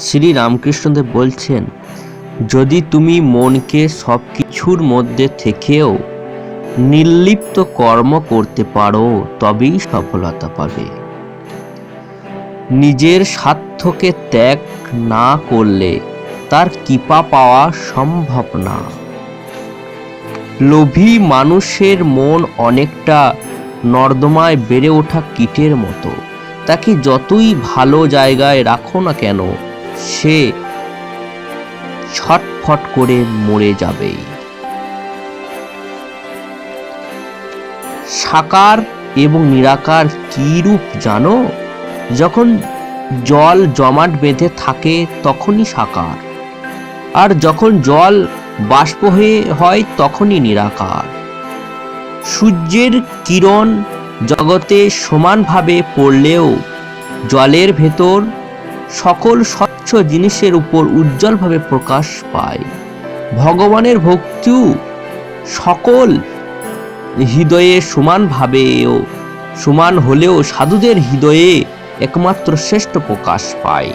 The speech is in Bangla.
শ্রী রামকৃষ্ণদেব বলছেন, যদি তুমি মনকে সব কিছুর মধ্যে থেকেও নির্লিপ্ত কর্ম করতে পারো, তবেই সফলতা পাবে। নিজের স্বার্থকে ত্যাগ না করলে তার কৃপা পাওয়া সম্ভব না। লোভী মানুষের মন অনেকটা নর্দমায় বেড়ে ওঠা কীটের মতো। তাকে যতই ভালো জায়গায় রাখো না কেন সে ছটফট করে মরে যাবে। সাকার এবং নিরাকার কী রূপ জানো? যখন জল জমাট বেঁধে থাকে তখনই সাকার, আর যখন জল বাষ্প হয়ে হয় তখনই নিরাকার। সূর্যের কিরণ জগতে সমানভাবে পড়লেও জলের ভেতর সকল স্বচ্ছ জিনিসের উপর উজ্জ্বলভাবে প্রকাশ পায়। ভগবানের ভক্তিও সকল হৃদয়ে সমানভাবেও, সমান হলেও সাধুদের হৃদয়ে একমাত্র শ্রেষ্ঠ প্রকাশ পায়।